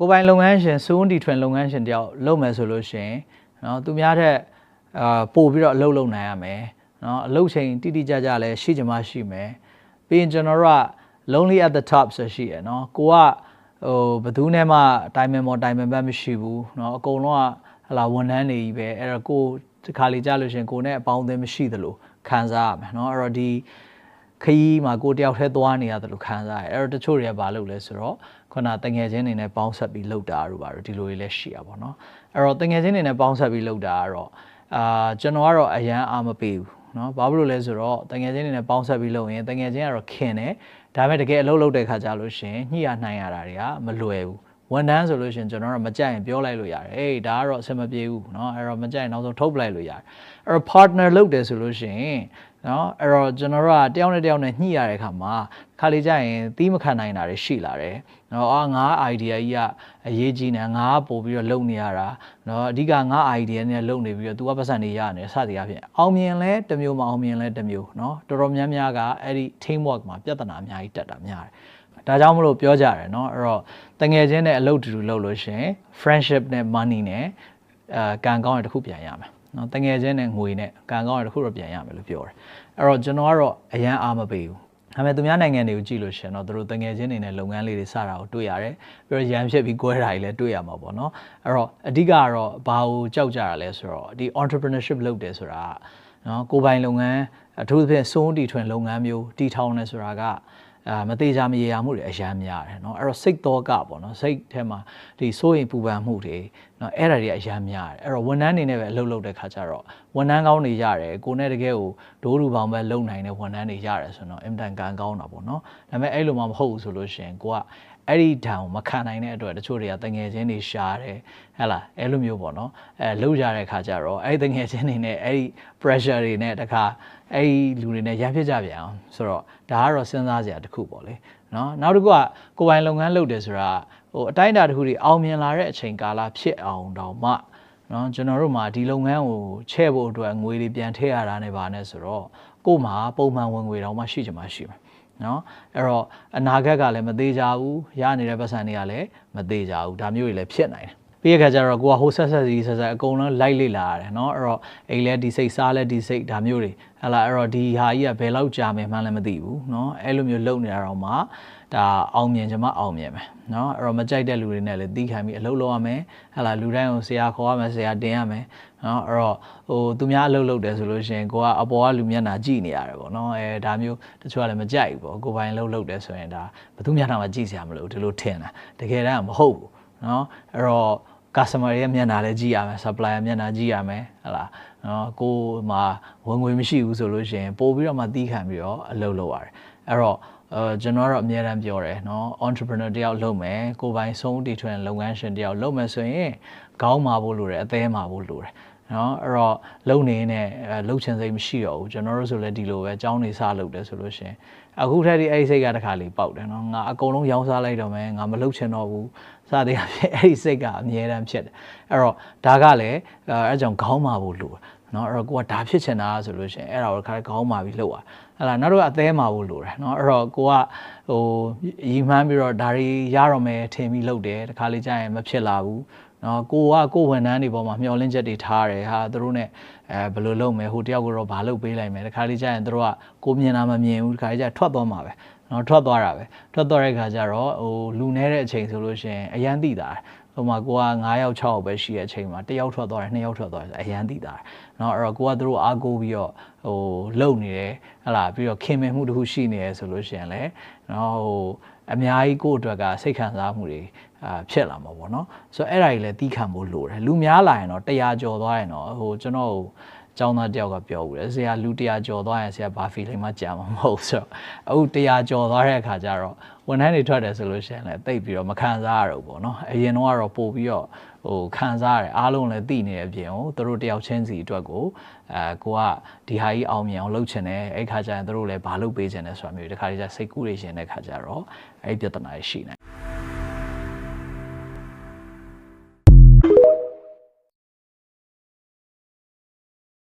ကိုပိုင်လုပ်ငန်းရှင်စိုးဝန်တီထွင်လုပ်ငန်းရှင်တယောက်လုပ်မယ်ဆိုလို့ရှင်နော်သူများတဲ့အာပို့ပြီးတော့အလုပ်လုပ်နိုင်ရမယ်နော်အလုပ်ချိန်တိတိကျကျလည်းရှိကြမှရှိမယ်ပြီးရင်ကျွန်တော်တို့က lonely at the top ဆိုရှိရယ်နော်ကိုကဟိုဘသူနဲ့မှ time and more time and back မရှိဘူးနော်အကုန်လုံးကဟလာဝန်ထမ်းတွေကြီးပဲအဲ့တော့ကိုဒီခါလေးကြလို့ရှင်ကိုနဲ့အပေါင်းအသင်းမရှိသလိုခံစားရမယ်နော်အဲ့တော့ဒီ ခရီးမှာကိုတယောက်တည်းသွားနေရတယ်လို့ခံစားရတယ်အဲ့တော့တချို့တွေကဘာလုပ်လဲဆိုတော့ခုနတငယ်ချင်းတွေနဲ့ပေါင်းဆက်ပြီးလှုပ်တာတို့ပါတော့ဒီလိုတွေလည်းရှိရပါတော့အဲ့တော့တငယ်ချင်းတွေနဲ့ပေါင်းဆက်ပြီးလှုပ်တာကတော့အာကျွန်တော်ကတော့အရန်အားမပေးဘူးเนาะဘာဖြစ်လို့လဲဆိုတော့တငယ်ချင်းတွေနဲ့ပေါင်းဆက်ပြီးလုပ်ရင်တငယ်ချင်းကတော့ခင်တယ်ဒါပေမဲ့တကယ်အလုပ်လုပ်တဲ့ခါကျလို့ရှင်ညှိရနိုင်ရတာတွေကမလွယ်ဘူးဝန်ထမ်းဆိုလို့ရှင်ကျွန်တော်တို့မကြိုက်ရင်ပြောလိုက်လို့ရတယ်အေးဒါကတော့အဆင်မပြေဘူးเนาะအဲ့တော့မကြိုက်ရင်နောက်ဆုံးထုတ်ပလိုက်လို့ရတယ်အဲ့တော့ partner လုပ်တယ်ဆိုလို့ရှင် เนาะအဲ့တော့ကျွန်တော်တို့ကတယောက်နဲ့တယောက်နဲ့ညှိရတဲ့အခါမှာခါလေးကြရင်သီးမခံနိုင်တာတွေရှိလာတယ်เนาะအာငါ idea ကြီးကအရေးကြီးနေငါပို့ပြီးတော့လုပ်နေရတာเนาะအဓိကငါ idea နဲ့လုပ်နေပြီးတော့ तू ကပတ်စံနေရနေစသည်အဖြစ်အောင်မြင်လဲတစ်မျိုးမအောင်မြင်လဲတစ်မျိုးเนาะတော်တော်များများကအဲ့ဒီ teamwork မှာပြဿနာအများကြီးတက်တာများတယ်ဒါကြောင့်မလို့ပြောကြတယ်เนาะအဲ့တော့တငယ်ချင်းနဲ့အလုပ်တူတူလုပ်လို့ရှင် friendship နဲ့ money နဲ့အဲကံကောင်းရတစ်ခုပြန်ရမယ် နော်တငယ်ချင်းနဲ့ငွေနဲ့ကံကောင်းရတစ်ခုတော့ပြန်ရမယ်လို့ပြောတယ်အဲ့တော့ကျွန်တော်ကတော့အရန်အားမပေးဘူးဒါပေမဲ့သူများနိုင်ငံတွေကိုကြည့်လို့ရှင်တော့သူတို့တငယ်ချင်းတွေနဲ့လုပ်ငန်းလေးတွေစတာကိုတွေ့ရတယ်ပြီးတော့ရန်ဖြစ်ပြီးကွဲတာတွေလည်းတွေ့ရမှာပေါ့နော်အဲ့တော့အဓိကကတော့ဘာကိုကြောက်ကြတာလဲဆိုတော့ဒီ entrepreneurship လုပ်တယ်ဆိုတာနော်ကိုယ်ပိုင်လုပ်ငန်းအထူးသဖြင့်စိုးတီထွင်လုပ်ငန်းမျိုးတည်ထောင်နေဆိုတာက အာမသေးချာမရေရာမှုတွေအရန်များတယ်เนาะအဲ့တော့စိတ်တော့ကပေါ့เนาะစိတ်ထဲမှာဒီစိုးရင်ပူပန်မှုတွေเนาะအဲ့ဒါတွေအရန်များတယ်အဲ့တော့ဝန်ထမ်းနေနဲ့ပဲအလုပ်လုပ်တဲ့ခါကျတော့ဝန်ထမ်းကောင်းတွေရတယ်ကိုနဲ့တကယ်ကိုဒိုးလူပေါင်းပဲလုပ်နိုင်တဲ့ဝန်ထမ်းတွေရတယ်ဆိုတော့အင်တန်ကန်ကောင်းတာပေါ့เนาะဒါပေမဲ့အဲ့လိုမှမဟုတ်ဘူးဆိုလို့ရှိရင်ကိုက အဲ့ဒီဓာတ်ကိုမခံနိုင်တဲ့အတွက်တချို့တွေကတငယ်ချင်းတွေရှားတယ်ဟဲ့လားအဲ့လိုမျိုးပေါ့နော်အဲလှုပ်ကြတဲ့ခါကျတော့အဲ့ဒီတငယ်ချင်းတွေနဲ့အဲ့ဒီ pressure တွေနဲ့တခါအဲ့ဒီလူတွေနဲ့ရံဖြစ်ကြပြန်အောင်ဆိုတော့ဒါကတော့စဉ်းစားစရာတစ်ခုပေါ့လေနော်နောက်တစ်ခုကကိုယ်ပိုင်လုပ်ငန်းလုပ်တယ်ဆိုတာဟိုအတိုင်းအတာတစ်ခုတွေအောင်မြင်လာတဲ့အချိန်ကာလဖြစ်အောင်တောင်မှနော်ကျွန်တော်တို့မှာဒီလုပ်ငန်းကိုချဲ့ဖို့အတွက်ငွေတွေပြန်ထည့်ရတာနဲ့ပါနဲ့ဆိုတော့ကို့မှာပုံမှန်ဝင်ငွေတောင်မှရှိချင်မှရှိမှာ နော်အဲ့တော့အနာဂတ်ကလည်းမသေးကြဘူးရနေတဲ့ပတ်စံတွေကလည်းမသေးကြဘူးဒါမျိုးတွေလည်းဖြစ်နိုင်တယ်ပြီးရခါကျတော့ကိုကဟိုဆက်ဆက်စီဆက်ဆက်အကုန်လုံးလိုက်လေ့လာရတယ်เนาะအဲ့တော့အိမ်လဲဒီစိတ်စားလဲဒီစိတ်ဒါမျိုးတွေဟလာအဲ့တော့ဒီဟာကြီးကဘယ်လောက်ကြာမယ်မှန်းလည်းမသိဘူးเนาะအဲ့လိုမျိုးလုပ်နေတာတော့မှ ဒါအောင်မြင်ချင်မှအောင်မြင်မယ်เนาะအဲ့တော့မကြိုက်တဲ့လူတွေနဲ့လည်းတီးခံပြီးအလုပ်လုပ်ရမယ်ဟလာလူတိုင်းကိုဆရာခေါ်ရမယ်ဆရာတင်ရမယ်เนาะအဲ့တော့ဟိုသူများအလုပ်လုပ်တယ်ဆိုလို့ရှိရင်ကိုကအပေါ်ကလူမျက်နှာကြည့်နေရတယ်ပေါ့เนาะအဲဒါမျိုးတချို့ကလည်းမကြိုက်ဘူးပေါ့ကိုပိုင်လုပ်လုပ်တယ်ဆိုရင်ဒါဘယ်သူမျက်နှာမှာကြည့်စရာမလိုဒီလိုထင်တာတကယ်တမ်းမဟုတ်ဘူးเนาะအဲ့တော့ customer ရဲ့မျက်နှာလည်းကြည့်ရမယ် supplier မျက်နှာကြည့်ရမယ်ဟလာနော်ကိုမှာဝင်ငွေမရှိဘူးဆိုလို့ရှိရင်ပို့ပြီးတော့မှတီးခံပြီးတော့အလုပ်လုပ်ရတယ်အဲ့တော့ အဲကျွန်တော်ကတော့အများတမ်းပြောတယ်နော် entrepreneur တယောက်လုပ်မယ်ကိုပိုင်ဆုံးတည်ထွင်လုပ်ငန်းရှင်တယောက်လုပ်မယ်ဆိုရင်ခေါင်းမာဖို့လိုတယ်အသေးမာဖို့လိုတယ်နော်အဲ့တော့လုံနေနဲ့လှုပ်ချင်စိတ်မရှိတော့ဘူးကျွန်တော်တို့ဆိုလည်းဒီလိုပဲအကြောင်းနေစလုပ်တယ်ဆိုလို့ရှင်အခုထက်ဒီအဲ့ဒီစိတ်ကတခါလေးပေါက်တယ်နော်ငါအကုန်လုံးရောင်းစားလိုက်တော့မယ်ငါမလှုပ်ချင်တော့ဘူးစသည်အဖြစ်အဲ့ဒီစိတ်ကအမြဲတမ်းဖြစ်တယ်အဲ့တော့ဒါကလည်းအဲအကြောင်းခေါင်းမာဖို့လိုတယ် နော်အဲ့တော့ကိုကဒါဖြစ်ချင်တာဆိုလို့ရှင်အဲ့ဒါကိုခါခေါင်းမာပြီးလှုပ်ရဟလာနောက်တော့အသေးမာဖို့လိုတယ်နော်အဲ့တော့ကိုကဟိုရီမှန်းပြီးတော့ဒါတွေရတော့မယ်ထင်ပြီးလှုပ်တယ်တခါလေးကြာရင်မဖြစ်လာဘူးနော်ကိုကကိုဝန်ထမ်းတွေပေါ်မှာမျောလင့်ချက်တွေထားတယ်ဟာသူတို့ ਨੇ အဲဘယ်လိုလုပ်မယ်ဟိုတယောက်ကတော့ဘာလုပ်ပေးလိုက်မယ်တခါလေးကြာရင်သူတို့ကကိုမြင်တာမမြင်ဘူးတခါလေးကြာထွက်သွားမှာပဲနော်ထွက်သွားတာပဲထွက်သွားတဲ့ခါကျတော့ဟိုလူနေတဲ့အချိန်ဆိုလို့ရှိရင်အရန်သိတာ ဟိုမှာကိုက9ယောက်6ယောက်ပဲရှိတဲ့အချိန်မှာတစ်ယောက်ထွက်သွားတယ်နှစ်ယောက်ထွက်သွားတယ်အရန်သိတာเนาะအဲ့တော့ကိုကသူတို့အားကိုးပြီးတော့ဟိုလုံနေတယ်ဟလာပြီးတော့ခင်မင်မှုတစ်ခုရှိနေရဆိုလို့ရှိရင်လည်းเนาะဟိုအများကြီးကိုယ့်အတွက်ကစိတ်ခံစားမှုတွေအာဖြစ်လာမှာပေါ့เนาะဆိုတော့အဲ့ဒါကြီးလည်းတီးခံဖို့လိုတယ်လူများလာရင်တော့100ကျော်သွားရင်တော့ဟိုကျွန်တော် ကျောင်းသားတယောက်ကပြောဘူးလေဆရာလူ100ကျော်သွားရင်ဆရာဘာ feeling မှကြာမှာမဟုတ်ဆိုတော့အခု100ကျော်သွားတဲ့အခါကျတော့ဝန်ထမ်းတွေထွက်တယ်ဆိုလို့ရှိရင်လည်းတိတ်ပြီးတော့မခံစားရတော့ဘူးเนาะအရင်တော့ကတော့ပို့ပြီးတော့ဟိုခံစားရတယ်အားလုံးလည်းသိနေတဲ့အပြင်ကိုသူတို့တယောက်ချင်းစီအတွက်ကိုအဲကိုကဒီဟာကြီးအောင်မြင်အောင်လုပ်ချင်တယ်အဲ့ခါကျရင်သူတို့လည်းဘာလုပ်ပေးချင်တယ်ဆိုတာမျိုးဒီခါကျစိတ်ကူးနေရှင်တဲ့ခါကျတော့အဲ့ပြဿနာရှိနေ